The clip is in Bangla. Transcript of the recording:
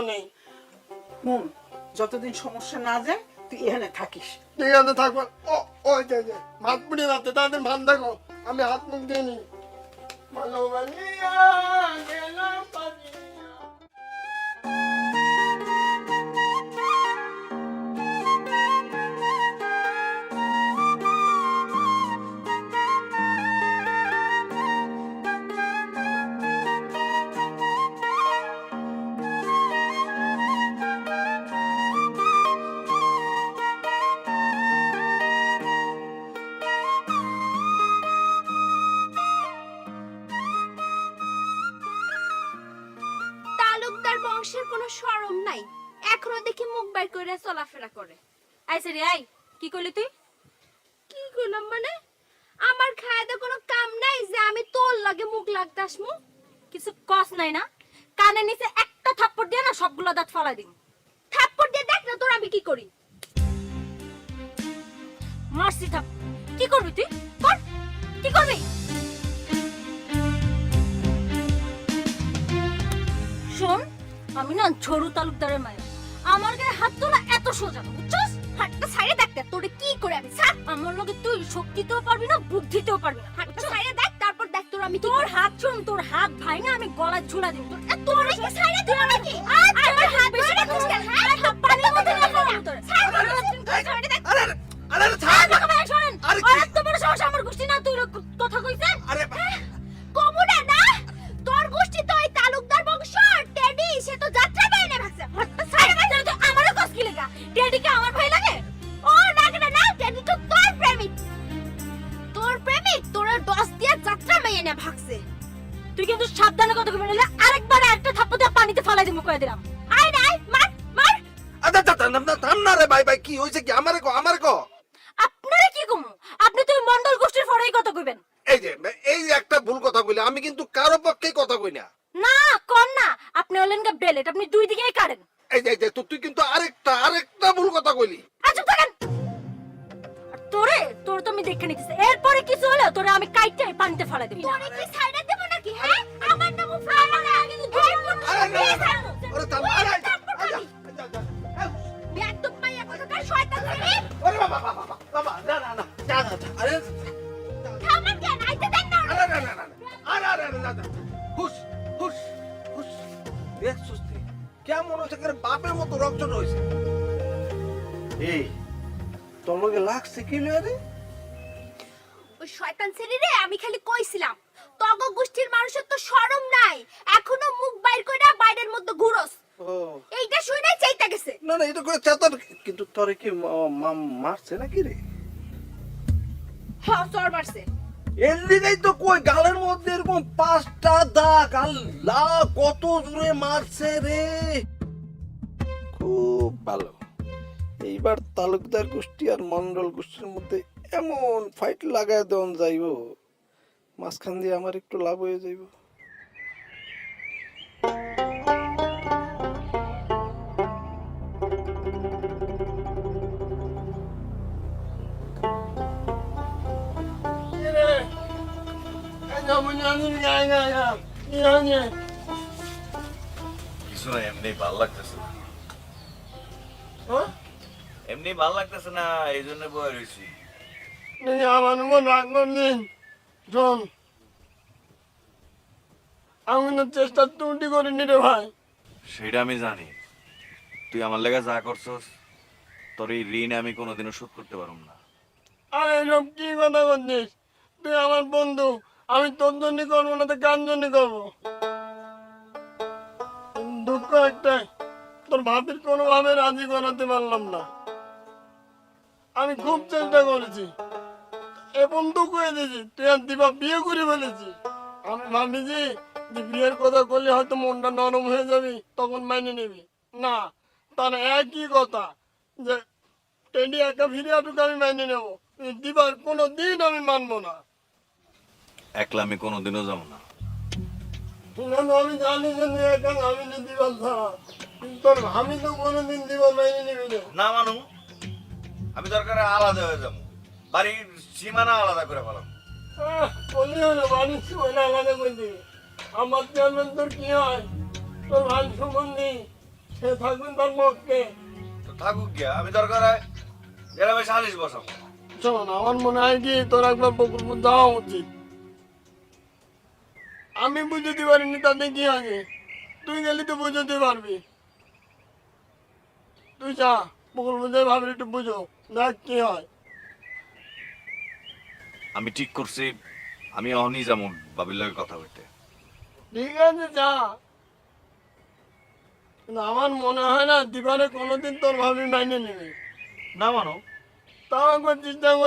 নেই। মন যতদিন সমস্যা না যায় তুই এখানে থাকিস। তুই আছে থাকব ও ওই যে যে ভাত পুড়ে যাচ্ছে তাদের ভাত দেখো। আমি হাত মুখ দিয়ে নি ভালো বংশের কোনো শরম নাই। এখনও দেখি মুখ বাইর করে চলাফেরা করে। আইসে রে আই কি করলি তুই? কি করলাম মানে? আমার খায়াতে কোনো কাম নাই যে আমি তোর লাগে মুখ লাগতে আসমু। কিছু কস নাই না? কানে নিচে একটা থাপ্পড় দিয়ে না সবগুলো দাঁত ফালাই দিন থাপ্পড় দিয়ে দেখ না তোর আমি কি করি। মারছি থাপ কি করবি তুই? কর। কি করবি? শোন আমি না ঝড়ু তালুকদারের মায়ের। আমার গায়ে হাত তোলা এত সোজা না বুঝছস? হাতটা ছাইড়ে দেখ তোরে কি করে আমি ছাড়। আমার লগে তুই শক্তিতেও পারবি না বুদ্ধিতেও পারবি না। হাতটা ছাইড়ে দেখ তারপর দেখ তোর আমি তোর হাত শুন তোর হাত ভাই না আমি গলায় ঝুলা দিন তোর তোর কি ছাইড়ে দিল নাকি? আমার হাত ধরে রাখিস কেন? হ্যাঁ পানির মধ্যে না ফেলাম তোর। ছাড়। ছাইড়ে দেখ। আরে আরে শোনেন আরে আর কি- বড় সাহস আমার গোষ্ঠী না তুই কথা কইছে আরে তুই কিন্তু সাবধানে কথা কইবি নাহলে আরেকবার একটা থাপ্পড় দিয়ে পানিতে ফালাই দিমু কই দিলাম। আয় না আয়, মার মার। আচ্ছা আচ্ছা থাম না থাম না রে ভাই ভাই কি হইছে কি? আমারে কো আমারে কো। আপনারে কি কমু? আপনি তো মন্ডল গোষ্ঠীর ফরেই কথা কইবেন। এই যে এই একটা ভুল কথা কইলে আমি কিন্তু কারও পক্ষেই কথা কই না। না কোন না। আপনি হলেন গা বেলেট আপনি দুই দিকেই কারেন। এই যে এই যে তুই কিন্তু আরেকটা আরেকটা ভুল কথা কইলি। আচ্ছা থাকেন। তোরে তোর তো আমি দেখে নিতেছি। এরপরে কিছু হলে তোরে আমি কাইটে পানিতে ফালাই দিবি তোরে কি বাপের মতো রক্ত হইছে এই তোর লগে লাগছে কি রে? ওই শয়তান ছেলে রে আমি খালি কইছিলাম তগ গোষ্ঠীর মানুষের তো শরম নাই এখনও মুখ বাইর কইরা বাইরের মধ্যে ঘুরোস। এইটা শুনে চাইতা গেছে। না না এটা করে চেতন কিন্তু তোরে কি মা- মা- মারছে নাকি রে? হ্যাঁ চর মারছে। এর দিকেই তো কই গালের মধ্যে এরকম পাঁচটা দাগ আল্লাহ কত জোরে মারছে রে। খুব ভালো। এইবার তালুকদার গোষ্ঠী আর মন্ডল গোষ্ঠীর মধ্যে এমন ফাইট লাগায় দেন যাইব মাঝখান দিয়ে আমার একটু লাভ হয়ে যাইব। কিছু না এমনি ভালো লাগতেছে এমনি ভালো লাগতেছে না এই জন্য বয়ে রয়েছি আমার উপর রাগ করছিস শোন আমি না চেষ্টা ত্রুটি করিনি রে ভাই। সেটা আমি জানি। তুই আমার লেগে যা করছস তোর এই ঋণ আমি কোনোদিনও শোধ করতে পারব না। আর এসব কি কথা করছিস তুই আমার বন্ধু আমি তোর জন্য করব না তো কার জন্য করব? দুঃখ একটাই ভাবির কোনোভাবে রাজি করাতে পারলাম না। আমি খুব চেষ্টা করেছি। এ বন্ধু করে দিয়েছি তুই আর দিবা বিয়ে করে ফেলেছিস আমি ভাবিছি যে বিয়ের কথা করলে হয়তো মনটা নরম হয়ে যাবি তখন মাইনে নিবি। না তার একই কথা যে টেডি একা ফিরে আসুক আমি মাইনে নেব। দিবার কোনো দিন আমি মানবো না। একলা আমি কোনোদিনও যাব না। আমি জানি যে একা আমি দিবার ছাড়া। কিন্তু আমি তো কোনোদিন মাইনে নিবি না মানু আমি দরকার আলাদা হয়ে যাব। বাড়ির সীমানা আলাদা করে ফেলাম আহ, বললি হলো বাড়ির সময় আলাদা করে দিবি। আমার তোর কি হয়? তোর ভাই সম্বন্ধী। সে থাকবেন তোর পক্ষে তো থাকুক গিয়া আমি দরকার হয় গ্রামে সালিশ বসাবো। শোন আমার মনে হয় কি তোর একবার বকুলপুর যাওয়া উচিত। আমি বুঝতে পারিনি তাতে কি আগে। তুই গেলে তো বুঝতে পারবি। তুই যা একটু বুঝো দেখ কি হয়। আমি ঠিক করছি আমি অনি যেমন বাবির লাগে কথা বলতে। ঠিক আছে যা। কিন্তু আমার মনে হয় না দিবারে কোনোদিন তোর ভাবি মাইনে নেবে। না মানো। তাও একবার চিন্তা কর